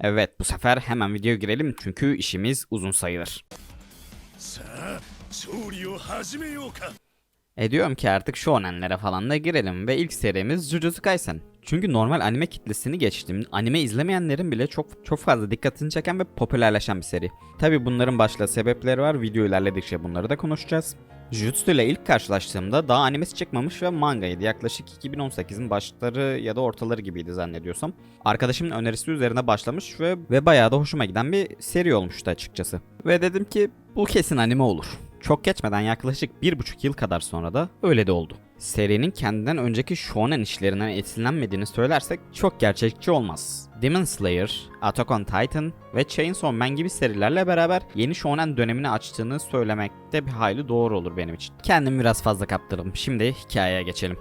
Evet bu sefer hemen videoya girelim çünkü işimiz uzun sayılır. E diyorum ki artık shonenlere falan da girelim ve ilk serimiz Jujutsu Kaisen. Çünkü normal anime kitlesini geçtim. Anime izlemeyenlerin bile çok çok fazla dikkatini çeken ve popülerleşen bir seri. Tabi bunların başka sebepleri var. Video ilerledikçe bunları da konuşacağız. Jujutsu ile ilk karşılaştığımda daha animesi çıkmamış ve mangaydı. Yaklaşık 2018'in başları ya da ortaları gibiydi zannediyorsam. Arkadaşımın önerisi üzerine başlamış ve, ve bayağı da hoşuma giden bir seri olmuştu açıkçası. Ve dedim ki bu kesin anime olur. Çok geçmeden yaklaşık bir buçuk yıl kadar sonra da öyle de oldu. Serinin kendinden önceki shonen işlerinden esinlenmediğini söylersek çok gerçekçi olmaz. Demon Slayer, Attack on Titan ve Chainsaw Man gibi serilerle beraber yeni shonen dönemini açtığını söylemekte bir hayli doğru olur benim için. Kendimi biraz fazla kaptırdım. Şimdi hikayeye geçelim.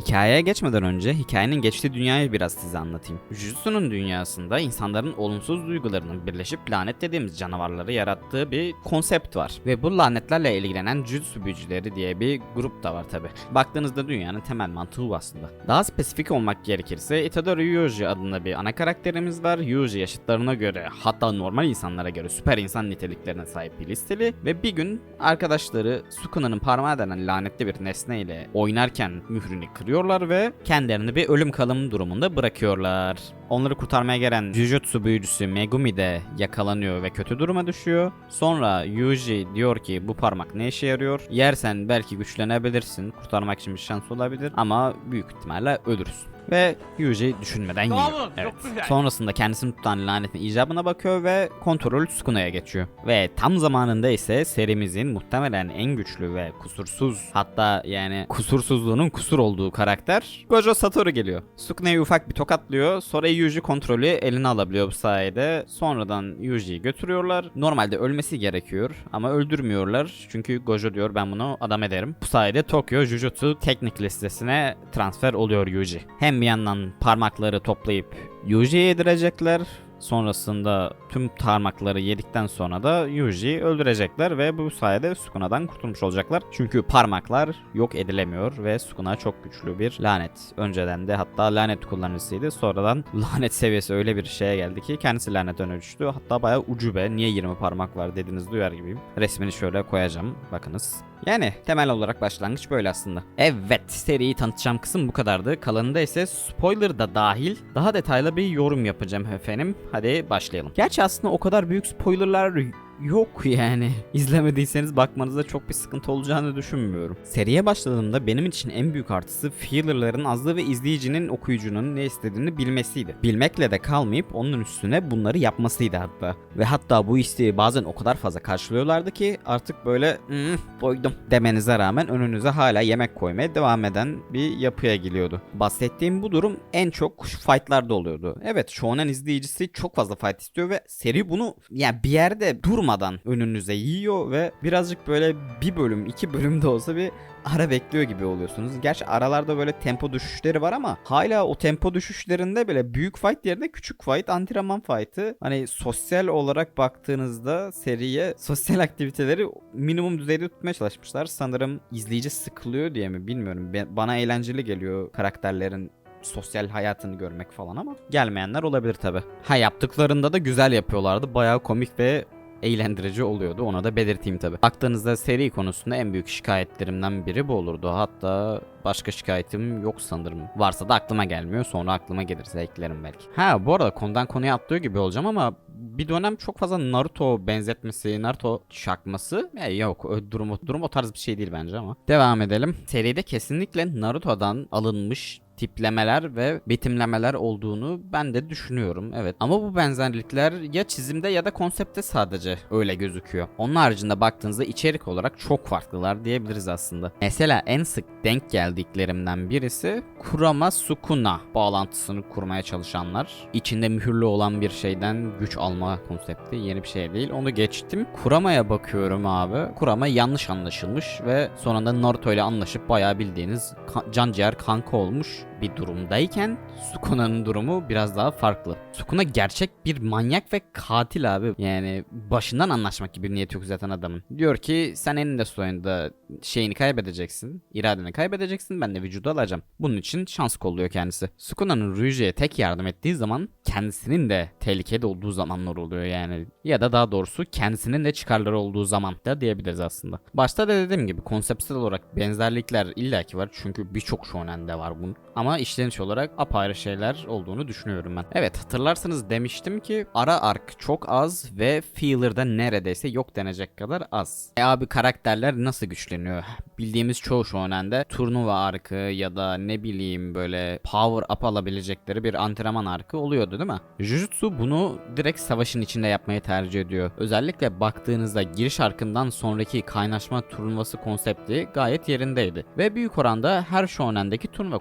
Hikayeye geçmeden önce hikayenin geçtiği dünyayı biraz size anlatayım. Jujutsu'nun dünyasında insanların olumsuz duygularının birleşip lanet dediğimiz canavarları yarattığı bir konsept var. Ve bu lanetlerle ilgilenen Jujutsu büyücüleri diye bir grup da var tabi. Baktığınızda dünyanın temel mantığı bu aslında. Daha spesifik olmak gerekirse Itadori Yuji adında bir ana karakterimiz var. Yuji yaşıtlarına göre hatta normal insanlara göre süper insan niteliklerine sahip bir listeli ve bir gün arkadaşları Sukuna'nın parmağı denen lanetli bir nesneyle oynarken mührünü kırıyorlar ve kendilerini bir ölüm kalım durumunda bırakıyorlar. Onları kurtarmaya gelen Jujutsu büyücüsü Megumi de yakalanıyor ve kötü duruma düşüyor. Sonra Yuji diyor ki bu parmak ne işe yarıyor? Yersen belki güçlenebilirsin. Kurtarmak için bir şans olabilir ama büyük ihtimalle ölürsün. Ve Yuji düşünmeden yiyor. Evet. Sonrasında kendisini tutan lanetin icabına bakıyor ve kontrol Sukuna'ya geçiyor. Ve tam zamanında ise serimizin muhtemelen en güçlü ve kusursuz hatta yani kusursuzluğunun kusur olduğu karakter Gojo Satoru geliyor. Sukuna'yı ufak bir tokatlıyor. Sonra Yuji kontrolü eline alabiliyor bu sayede. Sonradan Yuji'yi götürüyorlar. Normalde ölmesi gerekiyor ama öldürmüyorlar. Çünkü Gojo diyor ben bunu adam ederim. Bu sayede Tokyo Jujutsu teknik listesine transfer oluyor Yuji. Hem yandan parmakları toplayıp Yuji'ye yedirecekler. Sonrasında tüm parmakları yedikten sonra da Yuji'yi öldürecekler ve bu sayede Sukuna'dan kurtulmuş olacaklar. Çünkü parmaklar yok edilemiyor ve Sukuna çok güçlü bir lanet. Önceden de hatta lanet kullanıcısıydı. Sonradan lanet seviyesi öyle bir şeye geldi ki kendisi lanetten ölçtü. Hatta bayağı ucube niye 20 parmak var dediğinizi duyar gibiyim. Resmini şöyle koyacağım. Bakınız. Yani temel olarak başlangıç böyle aslında. Evet seriyi tanıtacağım kısım bu kadardı. Kalanında ise spoiler da dahil daha detaylı bir yorum yapacağım efendim. Hadi başlayalım. Gerçi aslında o kadar büyük spoilerlar yok yani. İzlemediyseniz bakmanızda çok bir sıkıntı olacağını düşünmüyorum. Seriye başladığımda benim için en büyük artısı feelerların azlığı ve izleyicinin okuyucunun ne istediğini bilmesiydi. Bilmekle de kalmayıp onun üstüne bunları yapmasıydı hatta. Ve hatta bu isteği bazen o kadar fazla karşılıyorlardı ki artık böyle "Hmm, doydum demenize rağmen önünüze hala yemek koymaya devam eden bir yapıya geliyordu. Bahsettiğim bu durum en çok fightlarda oluyordu. Evet shonen izleyicisi çok fazla fight istiyor ve seri bunu yani bir yerde durmadan önünüze yiyor ve birazcık böyle bir bölüm iki bölüm de olsa bir ara bekliyor gibi oluyorsunuz. Gerçi aralarda böyle tempo düşüşleri var ama hala o tempo düşüşlerinde bile büyük fight yerine küçük fight, antrenman fight'ı hani sosyal olarak baktığınızda seriye sosyal aktiviteleri minimum düzeyde tutmaya çalışmışlar. Sanırım izleyici sıkılıyor diye mi bilmiyorum. Bana eğlenceli geliyor karakterlerin sosyal hayatını görmek falan ama gelmeyenler olabilir tabi. Ha yaptıklarında da güzel yapıyorlardı. Bayağı komik ve eğlendirici oluyordu. Ona da belirteyim tabi. Baktığınızda seri konusunda en büyük şikayetlerimden biri bu olurdu. Hatta başka şikayetim yok sanırım. Varsa da aklıma gelmiyor. Sonra aklıma gelirse eklerim belki. Ha bu arada konudan konuya atlıyor gibi olacağım ama bir dönem çok fazla Naruto benzetmesi, Naruto şakması e, yok. Ö, Durum, o- durum o tarz bir şey değil bence ama. Devam edelim. Seride kesinlikle Naruto'dan alınmış tiplemeler ve betimlemeler olduğunu ben de düşünüyorum. Evet. Ama bu benzerlikler ya çizimde ya da konsepte sadece öyle gözüküyor. Onun haricinde baktığınızda içerik olarak çok farklılar diyebiliriz aslında. Mesela en sık denk geldiklerimden birisi Kurama Sukuna bağlantısını kurmaya çalışanlar. İçinde mühürlü olan bir şeyden güç alma konsepti yeni bir şey değil. Onu geçtim. Kurama'ya bakıyorum abi. Kurama yanlış anlaşılmış ve sonunda Naruto ile anlaşıp bayağı bildiğiniz kan- can ciğer kanka olmuş bir durumdayken Sukuna'nın durumu biraz daha farklı. Sukuna gerçek bir manyak ve katil abi. Yani başından anlaşmak gibi bir niyeti yok zaten adamın. Diyor ki sen eninde sonunda şeyini kaybedeceksin. iradeni kaybedeceksin. Ben de vücudu alacağım. Bunun için şans kolluyor kendisi. Sukuna'nın Ryuji'ye tek yardım ettiği zaman kendisinin de tehlikede olduğu zamanlar oluyor yani. Ya da daha doğrusu kendisinin de çıkarları olduğu zaman da diyebiliriz aslında. Başta da dediğim gibi konseptsel olarak benzerlikler illaki var. Çünkü birçok shonen'de var bunun. Ama işleniş olarak apayrı şeyler olduğunu düşünüyorum ben. Evet hatırlarsanız demiştim ki ara ark çok az ve feeler'da neredeyse yok denecek kadar az. E abi karakterler nasıl güçleniyor? Bildiğimiz çoğu shonen'de turnuva arkı ya da ne bileyim böyle power up alabilecekleri bir antrenman arkı oluyordu değil mi? Jujutsu bunu direkt savaşın içinde yapmayı tercih ediyor. Özellikle baktığınızda giriş arkından sonraki kaynaşma turnuvası konsepti gayet yerindeydi. Ve büyük oranda her shonen'deki turnuva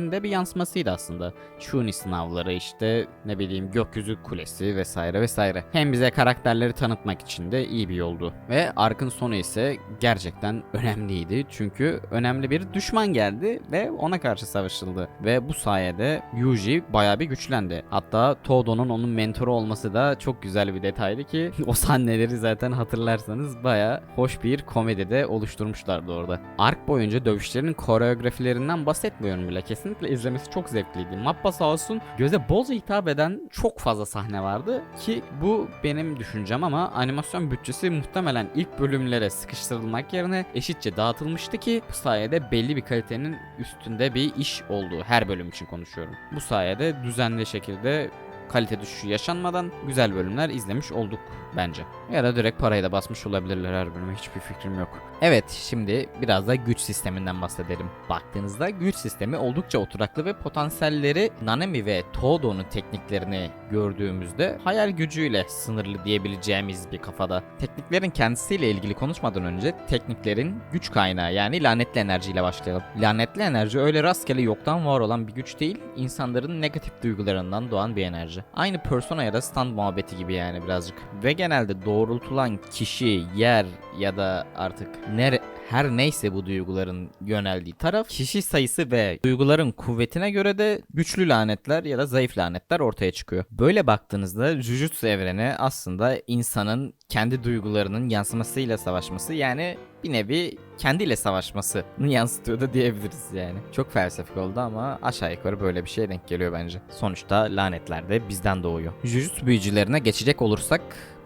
konseptinin de bir yansımasıydı aslında. Chunin sınavları işte ne bileyim gökyüzü kulesi vesaire vesaire. Hem bize karakterleri tanıtmak için de iyi bir yoldu. Ve arkın sonu ise gerçekten önemliydi. Çünkü önemli bir düşman geldi ve ona karşı savaşıldı. Ve bu sayede Yuji bayağı bir güçlendi. Hatta Todo'nun onun mentoru olması da çok güzel bir detaydı ki o sahneleri zaten hatırlarsanız bayağı hoş bir komedide oluşturmuşlardı orada. Ark boyunca dövüşlerin koreografilerinden bahsetmiyorum bile. Kesinlikle izlemesi çok zevkliydi. Mappa sağ olsun göze bolca hitap eden çok fazla sahne vardı ki bu benim düşüncem ama animasyon bütçesi muhtemelen ilk bölümlere sıkıştırılmak yerine eşitçe dağıtılmıştı ki bu sayede belli bir kalitenin üstünde bir iş oldu. Her bölüm için konuşuyorum. Bu sayede düzenli şekilde kalite düşüşü yaşanmadan güzel bölümler izlemiş olduk bence. Ya da direkt parayı da basmış olabilirler her bölüme hiçbir fikrim yok. Evet şimdi biraz da güç sisteminden bahsedelim. Baktığınızda güç sistemi oldukça oturaklı ve potansiyelleri Nanami ve Todo'nun tekniklerini gördüğümüzde hayal gücüyle sınırlı diyebileceğimiz bir kafada. Tekniklerin kendisiyle ilgili konuşmadan önce tekniklerin güç kaynağı yani lanetli enerjiyle başlayalım. Lanetli enerji öyle rastgele yoktan var olan bir güç değil, insanların negatif duygularından doğan bir enerji. Aynı persona ya da stand muhabbeti gibi yani birazcık. Ve genelde doğrultulan kişi, yer ya da artık nere her neyse bu duyguların yöneldiği taraf kişi sayısı ve duyguların kuvvetine göre de güçlü lanetler ya da zayıf lanetler ortaya çıkıyor. Böyle baktığınızda Jujutsu evreni aslında insanın kendi duygularının yansımasıyla savaşması yani bir nevi kendiyle savaşmasını yansıtıyor da diyebiliriz yani. Çok felsefik oldu ama aşağı yukarı böyle bir şeye denk geliyor bence. Sonuçta lanetler de bizden doğuyor. Jujutsu büyücülerine geçecek olursak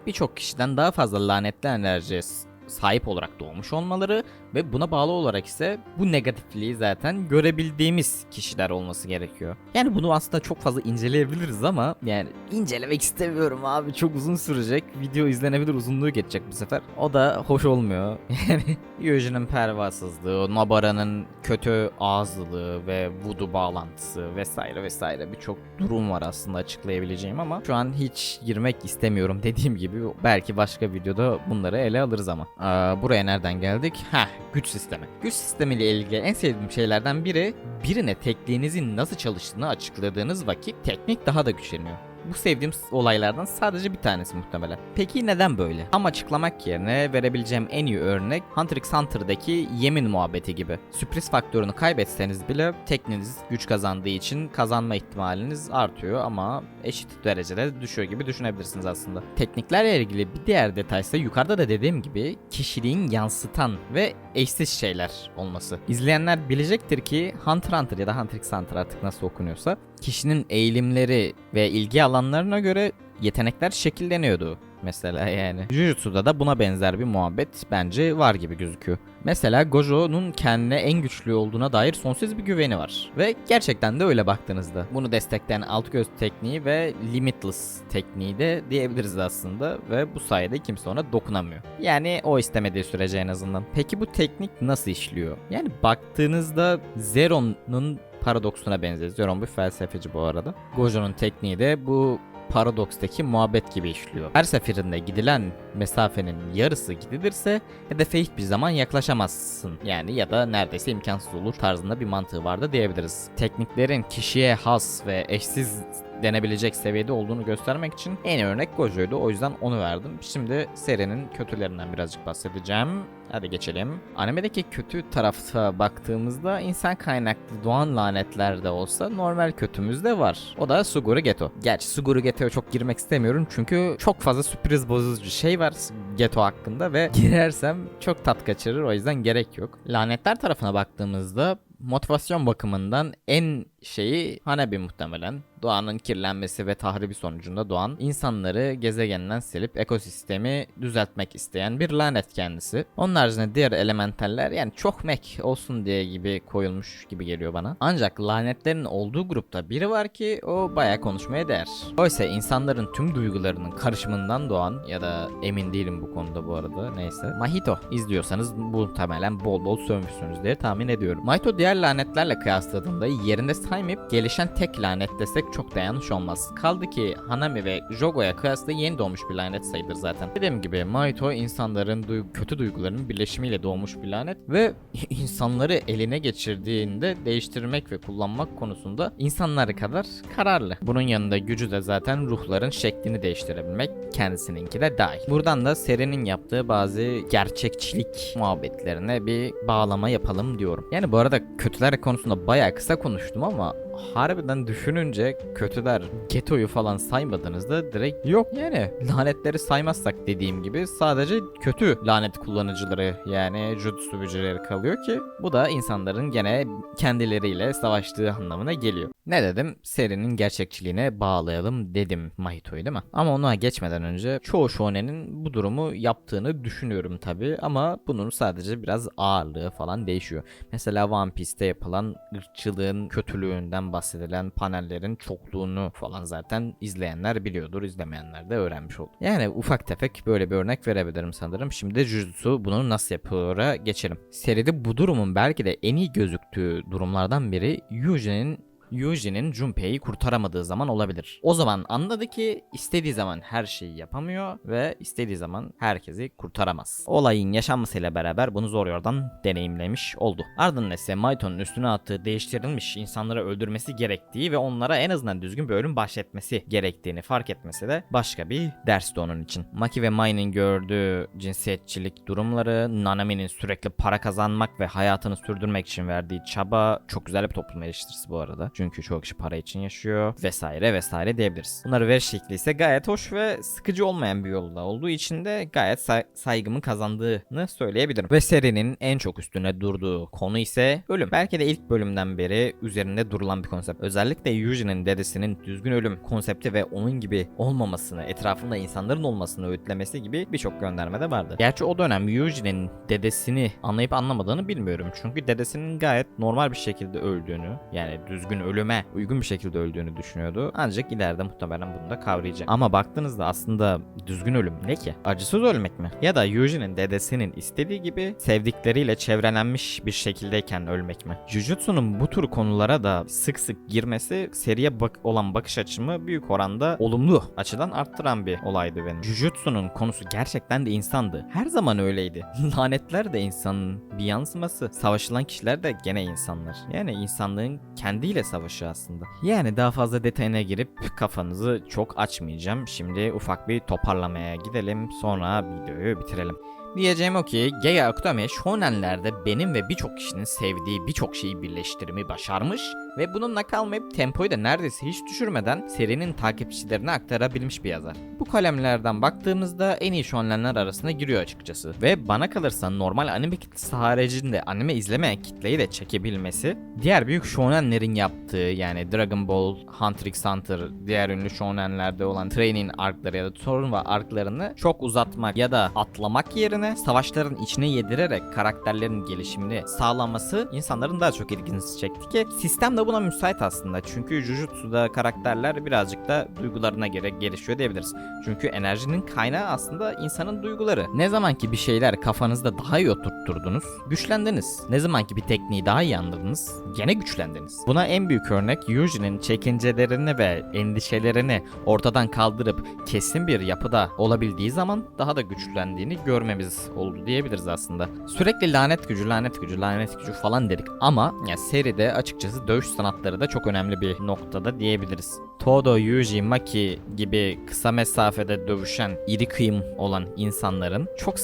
birçok kişiden daha fazla lanetli enerjiye s- sahip olarak doğmuş olmaları ve buna bağlı olarak ise bu negatifliği zaten görebildiğimiz kişiler olması gerekiyor. Yani bunu aslında çok fazla inceleyebiliriz ama yani incelemek istemiyorum abi çok uzun sürecek. Video izlenebilir uzunluğu geçecek bu sefer. O da hoş olmuyor. Yani Yuji'nin pervasızlığı, Nabara'nın kötü ağızlılığı ve voodoo bağlantısı vesaire vesaire birçok durum var aslında açıklayabileceğim ama şu an hiç girmek istemiyorum dediğim gibi belki başka videoda bunları ele alırız ama. Aa, buraya nereden geldik? Heh güç sistemi. Güç sistemiyle ilgili en sevdiğim şeylerden biri birine tekniğinizin nasıl çalıştığını açıkladığınız vakit teknik daha da güçleniyor. Bu sevdiğim olaylardan sadece bir tanesi muhtemelen. Peki neden böyle? Tam açıklamak yerine verebileceğim en iyi örnek Hunter x Hunter'daki yemin muhabbeti gibi. Sürpriz faktörünü kaybetseniz bile tekniğiniz güç kazandığı için kazanma ihtimaliniz artıyor ama eşit derecede düşüyor gibi düşünebilirsiniz aslında. Tekniklerle ilgili bir diğer detay ise yukarıda da dediğim gibi kişiliğin yansıtan ve eşsiz şeyler olması. İzleyenler bilecektir ki Hunter Hunter ya da Hunter x Hunter artık nasıl okunuyorsa kişinin eğilimleri ve ilgi alanlarına göre yetenekler şekilleniyordu mesela yani. Jujutsu'da da buna benzer bir muhabbet bence var gibi gözüküyor. Mesela Gojo'nun kendine en güçlü olduğuna dair sonsuz bir güveni var. Ve gerçekten de öyle baktığınızda. Bunu destekleyen alt göz tekniği ve limitless tekniği de diyebiliriz aslında. Ve bu sayede kimse ona dokunamıyor. Yani o istemediği sürece en azından. Peki bu teknik nasıl işliyor? Yani baktığınızda Zeron'un paradoksuna benziyor. Zeron bir felsefeci bu arada. Gojo'nun tekniği de bu paradokstaki muhabbet gibi işliyor. Her seferinde gidilen mesafenin yarısı gidilirse hedefe hiçbir zaman yaklaşamazsın. Yani ya da neredeyse imkansız olur tarzında bir mantığı vardı diyebiliriz. Tekniklerin kişiye has ve eşsiz denebilecek seviyede olduğunu göstermek için en iyi örnek Gojo'ydu. O yüzden onu verdim. Şimdi serinin kötülerinden birazcık bahsedeceğim. Hadi geçelim. Animedeki kötü tarafa baktığımızda insan kaynaklı doğan lanetler de olsa normal kötümüz de var. O da Suguru Geto. Gerçi Suguru Geto'ya çok girmek istemiyorum çünkü çok fazla sürpriz bozucu şey var Geto hakkında ve girersem çok tat kaçırır o yüzden gerek yok. Lanetler tarafına baktığımızda motivasyon bakımından en şeyi Hanabi muhtemelen. Doğanın kirlenmesi ve tahribi sonucunda doğan insanları gezegenden silip ekosistemi düzeltmek isteyen bir lanet kendisi. Onun haricinde diğer elementaller yani çok mek olsun diye gibi koyulmuş gibi geliyor bana. Ancak lanetlerin olduğu grupta biri var ki o bayağı konuşmaya değer. Oysa insanların tüm duygularının karışımından doğan ya da emin değilim bu konuda bu arada neyse. Mahito izliyorsanız muhtemelen bol bol sövmüşsünüz diye tahmin ediyorum. Mahito diğer lanetlerle kıyasladığında yerinde saymayıp gelişen tek lanet desek çok da yanlış olmaz. Kaldı ki Hanami ve Jogo'ya kıyasla yeni doğmuş bir lanet sayılır zaten. Dediğim gibi Mahito insanların duy- kötü duygularının birleşimiyle doğmuş bir lanet ve insanları eline geçirdiğinde değiştirmek ve kullanmak konusunda insanları kadar kararlı. Bunun yanında gücü de zaten ruhların şeklini değiştirebilmek kendisininki de dahil. Buradan da serinin yaptığı bazı gerçekçilik muhabbetlerine bir bağlama yapalım diyorum. Yani bu arada kötüler konusunda bayağı kısa konuştum ama は。Harbiden düşününce kötüler getoyu falan saymadığınızda direkt yok yani lanetleri saymazsak dediğim gibi sadece kötü lanet kullanıcıları yani jutsu bücüleri kalıyor ki bu da insanların gene kendileriyle savaştığı anlamına geliyor. Ne dedim? Serinin gerçekçiliğine bağlayalım dedim Mahito'yu değil mi? Ama ona geçmeden önce çoğu shonen'in bu durumu yaptığını düşünüyorum tabi ama bunun sadece biraz ağırlığı falan değişiyor. Mesela One Piece'te yapılan ırkçılığın kötülüğünden bahsedilen panellerin çokluğunu falan zaten izleyenler biliyordur, izlemeyenler de öğrenmiş oldu. Yani ufak tefek böyle bir örnek verebilirim sanırım. Şimdi Jujutsu bunu nasıl yapıyor'a geçelim. Seride bu durumun belki de en iyi gözüktüğü durumlardan biri Yuji'nin Yuji'nin Junpei'yi kurtaramadığı zaman olabilir. O zaman anladı ki istediği zaman her şeyi yapamıyor ve istediği zaman herkesi kurtaramaz. Olayın yaşanmasıyla beraber bunu zor yoldan deneyimlemiş oldu. Ardından ise Maito'nun üstüne attığı değiştirilmiş insanları öldürmesi gerektiği ve onlara en azından düzgün bir ölüm bahşetmesi gerektiğini fark etmesi de başka bir dersti onun için. Maki ve Mai'nin gördüğü cinsiyetçilik durumları, Nanami'nin sürekli para kazanmak ve hayatını sürdürmek için verdiği çaba çok güzel bir toplum eleştirisi bu arada. Çünkü çoğu kişi para için yaşıyor vesaire vesaire diyebiliriz. Bunları ver şekli ise gayet hoş ve sıkıcı olmayan bir yolda olduğu için de gayet say- saygımı kazandığını söyleyebilirim. Ve serinin en çok üstüne durduğu konu ise ölüm. Belki de ilk bölümden beri üzerinde durulan bir konsept. Özellikle Yuji'nin dedesinin düzgün ölüm konsepti ve onun gibi olmamasını, etrafında insanların olmasını öğütlemesi gibi birçok gönderme de vardı. Gerçi o dönem Yuji'nin dedesini anlayıp anlamadığını bilmiyorum. Çünkü dedesinin gayet normal bir şekilde öldüğünü, yani düzgün ölüme uygun bir şekilde öldüğünü düşünüyordu. Ancak ileride muhtemelen bunu da kavrayacak. Ama baktığınızda aslında düzgün ölüm ne ki? Acısız ölmek mi? Ya da Yuji'nin dedesinin istediği gibi sevdikleriyle çevrelenmiş bir şekildeyken ölmek mi? Jujutsu'nun bu tür konulara da sık sık girmesi seriye bak olan bakış açımı büyük oranda olumlu açıdan arttıran bir olaydı benim. Jujutsu'nun konusu gerçekten de insandı. Her zaman öyleydi. Lanetler de insanın bir yansıması. Savaşılan kişiler de gene insanlar. Yani insanlığın kendiyle savaşı aslında. Yani daha fazla detayına girip kafanızı çok açmayacağım. Şimdi ufak bir toparlamaya gidelim. Sonra videoyu bitirelim. Diyeceğim o ki Gege Akutami shonenlerde benim ve birçok kişinin sevdiği birçok şeyi birleştirmeyi başarmış ve bununla kalmayıp tempoyu da neredeyse hiç düşürmeden serinin takipçilerine aktarabilmiş bir yazar. Bu kalemlerden baktığımızda en iyi shonenler arasına giriyor açıkçası. Ve bana kalırsa normal anime kitlesi haricinde anime izlemeyen kitleyi de çekebilmesi diğer büyük shonenlerin yaptığı yani Dragon Ball, Hunter x Hunter, diğer ünlü shonenlerde olan training arkları ya da turnuva arklarını çok uzatmak ya da atlamak yerine savaşların içine yedirerek karakterlerin gelişimini sağlaması insanların daha çok ilgisini çekti ki sistem de buna müsait aslında. Çünkü Jujutsu'da karakterler birazcık da duygularına göre gelişiyor diyebiliriz. Çünkü enerjinin kaynağı aslında insanın duyguları. Ne zaman ki bir şeyler kafanızda daha iyi oturtturdunuz, güçlendiniz. Ne zaman ki bir tekniği daha iyi anladınız, gene güçlendiniz. Buna en büyük örnek Yuji'nin çekincelerini ve endişelerini ortadan kaldırıp kesin bir yapıda olabildiği zaman daha da güçlendiğini görmemiz oldu diyebiliriz aslında. Sürekli lanet gücü, lanet gücü, lanet gücü falan dedik ama ya seride açıkçası dövüş sanatları da çok önemli bir noktada diyebiliriz. Todo, Yuji, Maki gibi kısa mesafede dövüşen, iri kıyım olan insanların çok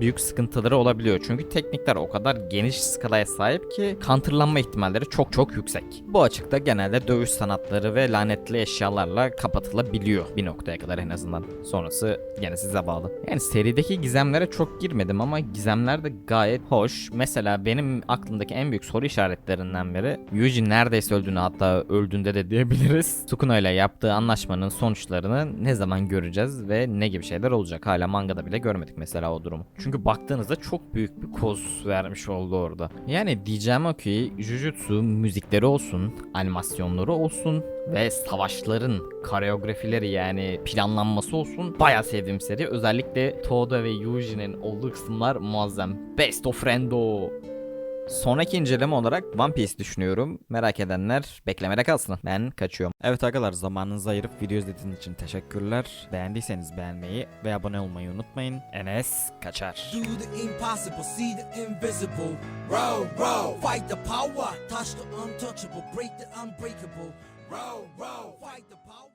büyük sıkıntıları olabiliyor. Çünkü teknikler o kadar geniş skalaya sahip ki counterlanma ihtimalleri çok çok yüksek. Bu açıkta genelde dövüş sanatları ve lanetli eşyalarla kapatılabiliyor bir noktaya kadar en azından. Sonrası gene size bağlı. Yani serideki gizemlere çok girmedim ama gizemler de gayet hoş. Mesela benim aklımdaki en büyük soru işaretlerinden biri Yuji neredeyse öldüğünü hatta öldüğünde de diyebiliriz. Sukuna ile yaptığı anlaşmanın sonuçlarını ne zaman göreceğiz ve ne gibi şeyler olacak? Hala mangada bile görmedik mesela o durumu. Çünkü baktığınızda çok büyük bir koz vermiş oldu orada. Yani diyeceğim o ki Jujutsu müzikleri olsun, animasyonları olsun ve savaşların koreografileri yani planlanması olsun bayağı sevdiğim seri. Özellikle Toda ve Yuji'nin olduğu kısımlar muazzam. Best of Rendo. Sonraki inceleme olarak One Piece düşünüyorum. Merak edenler beklemede kalsın. Ben kaçıyorum. Evet arkadaşlar zamanınızı ayırıp video izlediğiniz için teşekkürler. Beğendiyseniz beğenmeyi ve abone olmayı unutmayın. Enes kaçar. Do the impossible, see the invisible. Row, row, fight the power, touch the untouchable, break the unbreakable. Row, row, fight the power.